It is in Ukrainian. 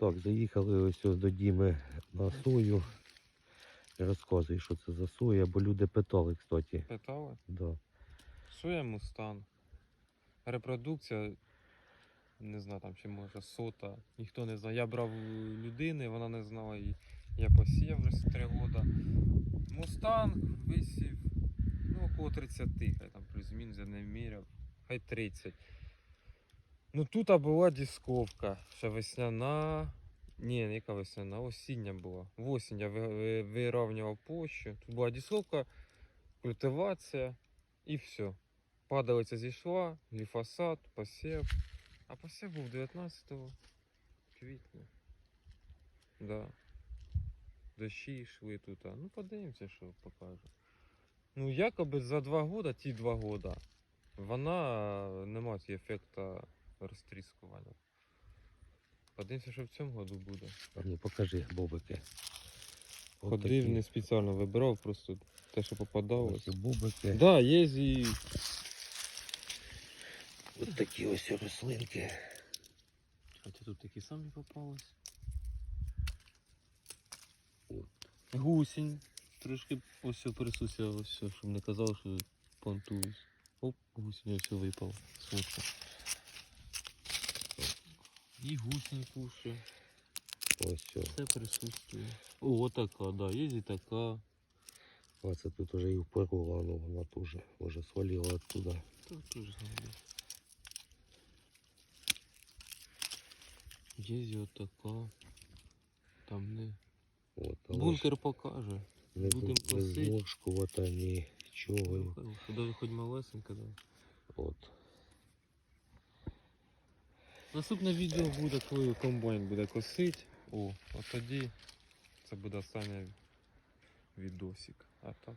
Так, заїхали ось ось до Діми на сою. Розказуй, що це за соя, бо люди питали, кстати. Питали? Да. Соя мустан. Репродукція, не знаю, там чи може сота. Ніхто не знає. Я брав людини, вона не знала і я посіяв вже 3 роки. Мустанг висів, ну, около 30, хай там плюс-мінус, я не міряв. Хай 30. Ну тут була дисковка, ще весняна. Ні, не яка весняна, осіння була. В осінь я ви- ви- вирівнював площу. Тут була дисковка, культивація і все. Падалиця зійшла, гліфосат, посів. А посів був 19 квітня. Да. Дощі йшли тут. Ну подивимося, що покаже. Ну, якоби за два года, ті два года, вона не має ефекту розтріскування. Подивимося, що в цьому году буде. А ну покажи бобики. Ходив, не спеціально вибирав, просто те, що попадалось. Ось бобики. Да, є і Ось такі ось рослинки. Хоча тут такі самі попались. Гусінь. Трошки ось все присуся, ось щоб не казав, що понтуюсь. Оп, гусінь ось все випав. Смутно. І гусінь кушає. Ось все. Все присутствує. О, така, да, є і така. А це тут уже і впорола, ну вона теж вже свалила оттуда. Тут теж знайде. Є і отака. Там не. От, але ж Бункер покаже. не, будем з- не косить. зморшкувата, нічого. Даже хоч малесенька, да. От. Наступне відео буде, коли комбайн буде косити. О, от тоді це буде останній відосик. А так.